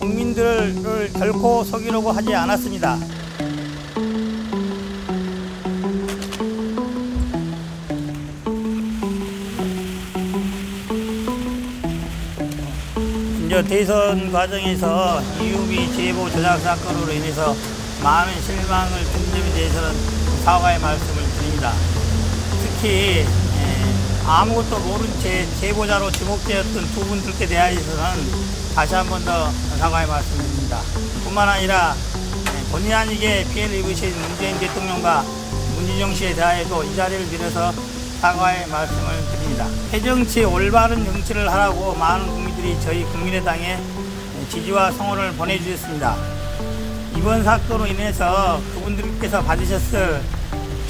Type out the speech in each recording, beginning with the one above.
국민들을 결코 속이려고 하지 않았습니다. 이제 대선 과정에서 이유미 제보 조작 사건으로 인해서 많은 실망을 준 점에 대해서는 사과의 말씀을 드립니다. 특히 에, 아무것도 모른 채 제보자로 지목되었던 두 분들께 대하여서는 다시 한 번 더 사과의 말씀을 드립니다. 뿐만 아니라 에, 본의 아니게 피해를 입으신 문재인 대통령과 문진영 씨에 대하여도 이 자리를 빌어서 사과의 말씀을 드립니다. 해정치 올바른 정치를 하라고 많은 국민들이 저희 국민의당에 지지와 성원을 보내주셨습니다. 이번 사건으로 인해서 그분들께서 받으셨을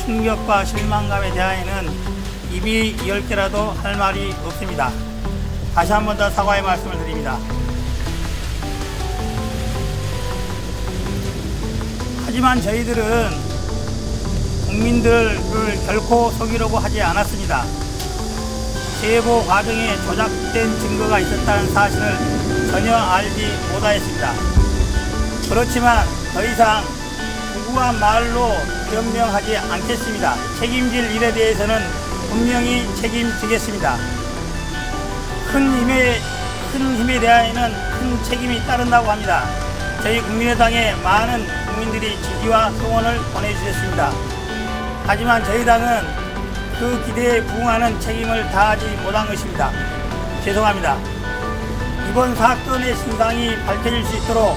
충격과 실망감에 대하여는 입이 열 개라도 할 말이 없습니다. 다시 한 번 더 사과의 말씀을 드립니다. 하지만 저희들은 국민들을 결코 속이려고 하지 않았습니다. 제보 과정에 조작된 증거가 있었다는 사실을 전혀 알지 못하였습니다. 그렇지만 더 이상 구구한 말로 변명하지 않겠습니다. 책임질 일에 대해서는 분명히 책임지겠습니다. 큰 힘에, 큰 힘에 대하여는 큰 책임이 따른다고 합니다. 저희 국민의당에 많은 국민들이 지지와 소원을 보내주셨습니다. 하지만 저희 당은 그 기대에 부응하는 책임을 다하지 못한 것입니다. 죄송합니다. 이번 사건의 진상이 밝혀질 수 있도록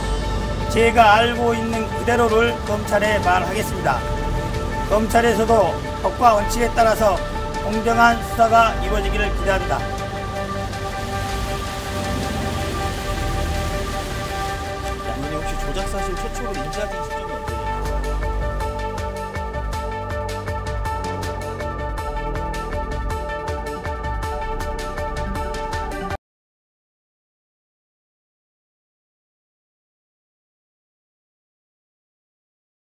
제가 알고 있는 그대로를 검찰에 말하겠습니다. 검찰에서도 법과 원칙에 따라서 공정한 수사가 이루어지기를 기대합니다. 양면이 혹시 조작 사실 최초로 인지하신 시점이